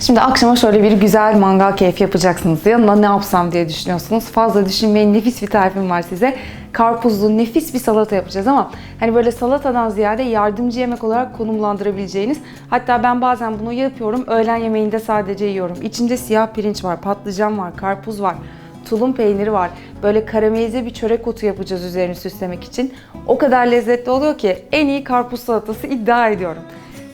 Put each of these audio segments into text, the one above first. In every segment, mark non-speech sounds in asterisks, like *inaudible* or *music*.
Şimdi akşama şöyle bir güzel mangal keyfi yapacaksınız. Yanına ne yapsam diye düşünüyorsunuz. Fazla düşünmeyin. Nefis bir tarifim var size. Karpuzlu nefis bir salata yapacağız ama hani böyle salatadan ziyade yardımcı yemek olarak konumlandırabileceğiniz. Hatta ben bazen bunu yapıyorum. Öğlen yemeğinde sadece yiyorum. İçinde siyah pirinç var, patlıcan var, karpuz var. Tulum peyniri var. Böyle karamelize bir çörek otu yapacağız üzerini süslemek için. O kadar lezzetli oluyor ki en iyi karpuz salatası iddia ediyorum.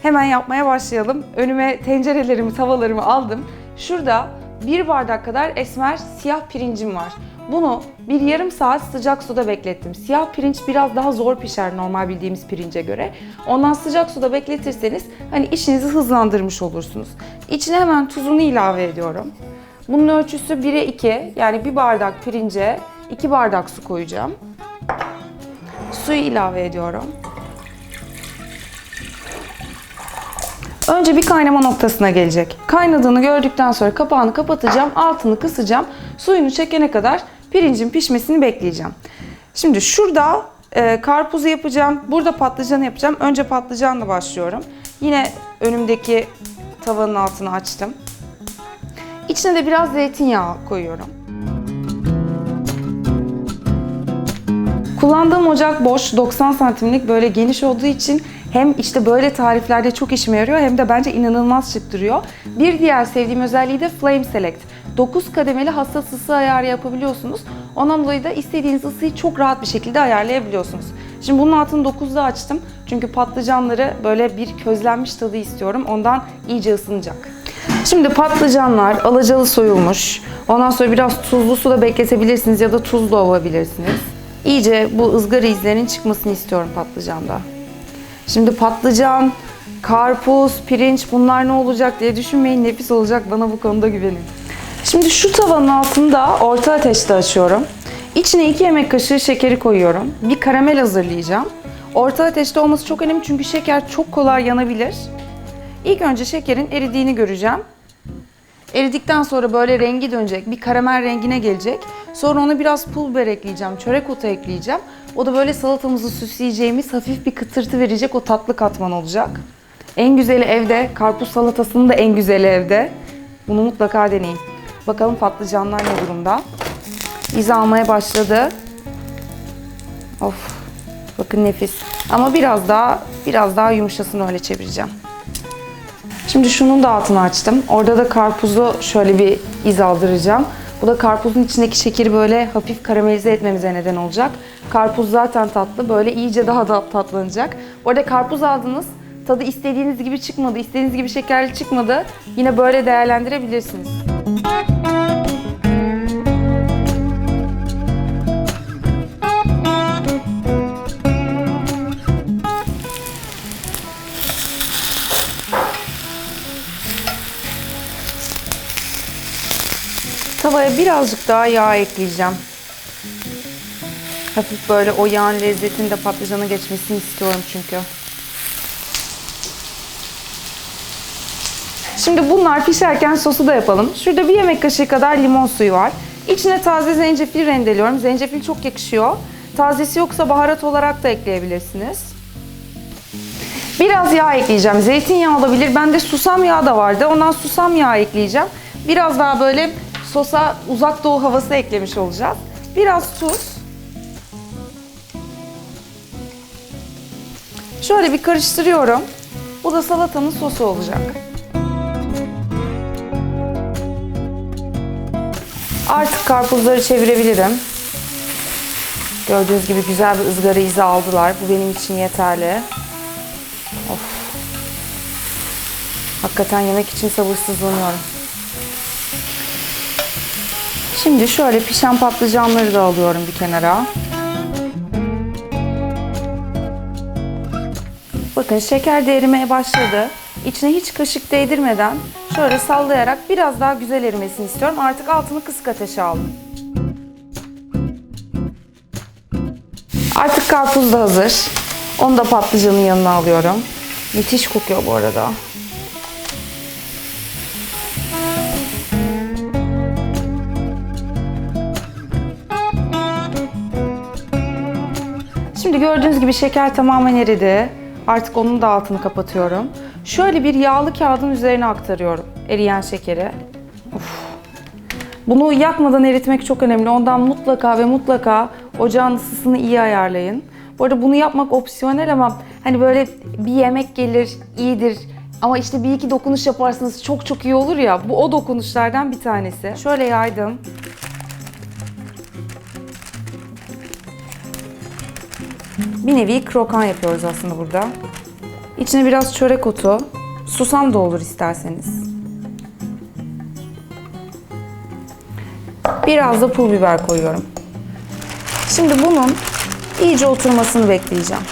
Hemen yapmaya başlayalım. Önüme tencerelerimi, tavalarımı aldım. Şurada bir bardak kadar esmer siyah pirincim var. Bunu bir yarım saat sıcak suda beklettim. Siyah pirinç biraz daha zor pişer normal bildiğimiz pirince göre. Ondan sıcak suda bekletirseniz hani işinizi hızlandırmış olursunuz. İçine hemen tuzunu ilave ediyorum. Bunun ölçüsü 1'e 2 yani bir bardak pirince 2 bardak su koyacağım. Suyu ilave ediyorum. Önce bir kaynama noktasına gelecek. Kaynadığını gördükten sonra kapağını kapatacağım, altını kısacağım. Suyunu çekene kadar pirincin pişmesini bekleyeceğim. Şimdi şurada e, karpuzu yapacağım, burada patlıcanı yapacağım. Önce patlıcanla başlıyorum. Yine önümdeki tavanın altını açtım. İçine de biraz zeytinyağı koyuyorum. Kullandığım ocak boş, 90 santimlik böyle geniş olduğu için hem işte böyle tariflerde çok işime yarıyor hem de bence inanılmaz şık duruyor. Bir diğer sevdiğim özelliği de Flame Select. 9 kademeli hassas ısı ayarı yapabiliyorsunuz. Ondan dolayı da istediğiniz ısıyı çok rahat bir şekilde ayarlayabiliyorsunuz. Şimdi bunun altını 9'da açtım. Çünkü patlıcanları böyle bir közlenmiş tadı istiyorum. Ondan iyice ısınacak. Şimdi patlıcanlar alacalı soyulmuş. Ondan sonra biraz tuzlu suda bekletebilirsiniz ya da tuzla ovabilirsiniz. İyice bu ızgara izlerinin çıkmasını istiyorum patlıcanda. Şimdi patlıcan, karpuz, pirinç bunlar ne olacak diye düşünmeyin. Nefis olacak bana bu konuda güvenin. Şimdi şu tavanın altında orta ateşte açıyorum. İçine 2 yemek kaşığı şekeri koyuyorum. Bir karamel hazırlayacağım. Orta ateşte olması çok önemli çünkü şeker çok kolay yanabilir. İlk önce şekerin eridiğini göreceğim. Eridikten sonra böyle rengi dönecek, bir karamel rengine gelecek. Sonra ona biraz pul biber ekleyeceğim, çörek otu ekleyeceğim. O da böyle salatamızı süsleyeceğimiz hafif bir kıtırtı verecek o tatlı katman olacak. En güzeli evde, karpuz salatasının da en güzeli evde. Bunu mutlaka deneyin. Bakalım patlıcanlar ne durumda. İz almaya başladı. Of. Bakın nefis. Ama biraz daha biraz daha yumuşasın öyle çevireceğim. Şimdi şunun da altını açtım. Orada da karpuzu şöyle bir iz aldıracağım. Bu da karpuzun içindeki şekeri böyle hafif karamelize etmemize neden olacak. Karpuz zaten tatlı. Böyle iyice daha da tatlanacak. Bu arada karpuz aldınız. Tadı istediğiniz gibi çıkmadı, istediğiniz gibi şekerli çıkmadı. Yine böyle değerlendirebilirsiniz. Birazcık daha yağ ekleyeceğim. Hafif böyle o yağın lezzetini de patlıcana geçmesini istiyorum çünkü. Şimdi bunlar pişerken sosu da yapalım. Şurada bir yemek kaşığı kadar limon suyu var. İçine taze zencefil rendeliyorum. Zencefil çok yakışıyor. Tazesi yoksa baharat olarak da ekleyebilirsiniz. Biraz yağ ekleyeceğim. Zeytinyağı olabilir. Bende susam yağı da vardı. Ondan susam yağı ekleyeceğim. Biraz daha böyle sosa uzak doğu havası eklemiş olacağız. Biraz tuz. Şöyle bir karıştırıyorum. Bu da salatanın sosu olacak. Artık karpuzları çevirebilirim. Gördüğünüz gibi güzel bir ızgara izi aldılar. Bu benim için yeterli. Of. Hakikaten yemek için sabırsızlanıyorum. Şimdi şöyle pişen patlıcanları da alıyorum bir kenara. Bakın şeker de erimeye başladı. İçine hiç kaşık değdirmeden şöyle sallayarak biraz daha güzel erimesini istiyorum. Artık altını kısık ateşe aldım. Artık karpuz da hazır. Onu da patlıcanın yanına alıyorum. Müthiş kokuyor bu arada. Şimdi gördüğünüz gibi şeker tamamen eridi. Artık onun da altını kapatıyorum. Şöyle bir yağlı kağıdın üzerine aktarıyorum eriyen şekeri. Uf. Bunu yakmadan eritmek çok önemli. Ondan mutlaka ve mutlaka ocağın ısısını iyi ayarlayın. Bu arada bunu yapmak opsiyonel ama hani böyle bir yemek gelir, iyidir. Ama işte bir iki dokunuş yaparsanız çok çok iyi olur ya. Bu o dokunuşlardan bir tanesi. Şöyle yaydım. Bir nevi krokan yapıyoruz aslında burada. İçine biraz çörek otu, susam da olur isterseniz. Biraz da pul biber koyuyorum. Şimdi bunun iyice oturmasını bekleyeceğim.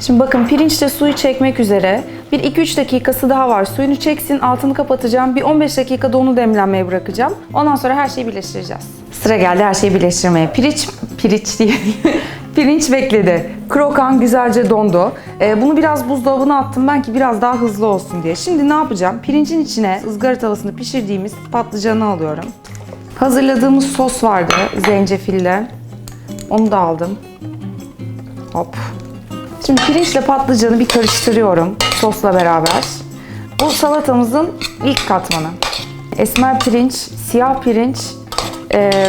Şimdi bakın pirinç de suyu çekmek üzere. Bir 2-3 dakikası daha var. Suyunu çeksin, altını kapatacağım. Bir 15 dakikada onu demlenmeye bırakacağım. Ondan sonra her şeyi birleştireceğiz. Sıra geldi her şeyi birleştirmeye. Pirinç, pirinç diye *laughs* Pirinç bekledi. Krokan güzelce dondu. Ee, bunu biraz buzdolabına attım ben ki biraz daha hızlı olsun diye. Şimdi ne yapacağım? Pirincin içine ızgara tavasında pişirdiğimiz patlıcanı alıyorum. Hazırladığımız sos vardı zencefille. Onu da aldım. Hop. Şimdi pirinçle patlıcanı bir karıştırıyorum sosla beraber. Bu salatamızın ilk katmanı. Esmer pirinç, siyah pirinç e,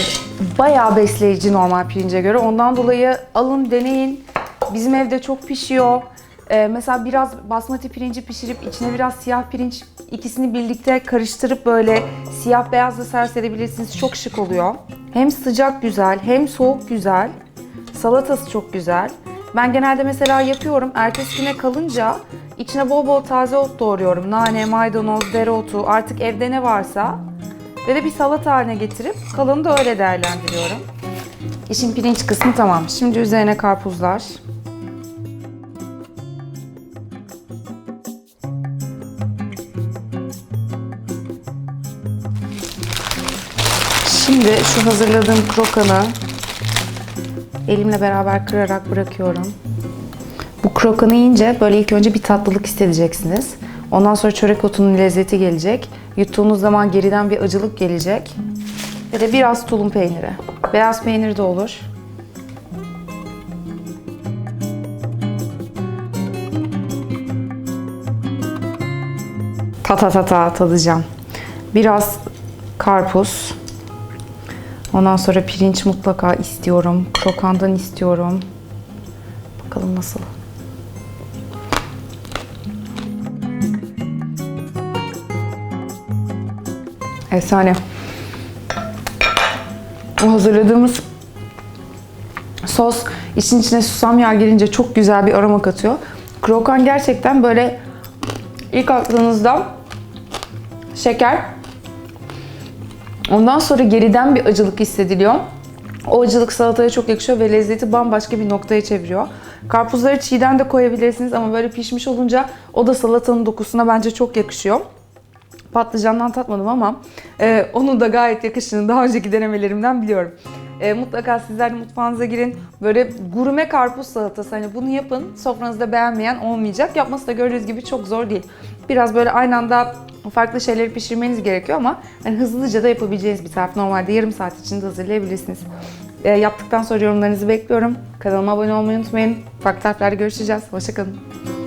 bayağı besleyici normal pirince göre. Ondan dolayı alın deneyin. Bizim evde çok pişiyor. E, mesela biraz basmati pirinci pişirip içine biraz siyah pirinç ikisini birlikte karıştırıp böyle siyah beyazla servis edebilirsiniz. Çok şık oluyor. Hem sıcak güzel hem soğuk güzel. Salatası çok güzel. Ben genelde mesela yapıyorum. Ertesi güne kalınca içine bol bol taze ot doğruyorum. Nane, maydanoz, dereotu artık evde ne varsa. Ve de bir salata haline getirip kalanı da öyle değerlendiriyorum. İşin pirinç kısmı tamam. Şimdi üzerine karpuzlar. Şimdi şu hazırladığım krokanı elimle beraber kırarak bırakıyorum. Bu krokanı yiyince böyle ilk önce bir tatlılık hissedeceksiniz. Ondan sonra çörek otunun lezzeti gelecek. Yuttuğunuz zaman geriden bir acılık gelecek. Ve de biraz tulum peyniri. Beyaz peynir de olur. Ta ta ta ta tadacağım. Biraz karpuz. Ondan sonra pirinç mutlaka istiyorum. Krokandan istiyorum. Bakalım nasıl. Efsane. O hazırladığımız sos için içine susam yağı girince çok güzel bir aroma katıyor. Krokan gerçekten böyle ilk aklınızda şeker, Ondan sonra geriden bir acılık hissediliyor. O acılık salataya çok yakışıyor ve lezzeti bambaşka bir noktaya çeviriyor. Karpuzları çiğden de koyabilirsiniz ama böyle pişmiş olunca o da salatanın dokusuna bence çok yakışıyor. Patlıcandan tatmadım ama e, onun da gayet yakıştığını daha önceki denemelerimden biliyorum. E, mutlaka sizler de mutfağınıza girin. Böyle gurme karpuz salatası hani bunu yapın. Sofranızda beğenmeyen olmayacak. Yapması da gördüğünüz gibi çok zor değil. Biraz böyle aynı anda farklı şeyleri pişirmeniz gerekiyor ama hani hızlıca da yapabileceğiniz bir tarif. Normalde yarım saat içinde hazırlayabilirsiniz. E, yaptıktan sonra yorumlarınızı bekliyorum. Kanalıma abone olmayı unutmayın. Farklı tariflerde görüşeceğiz. Hoşçakalın.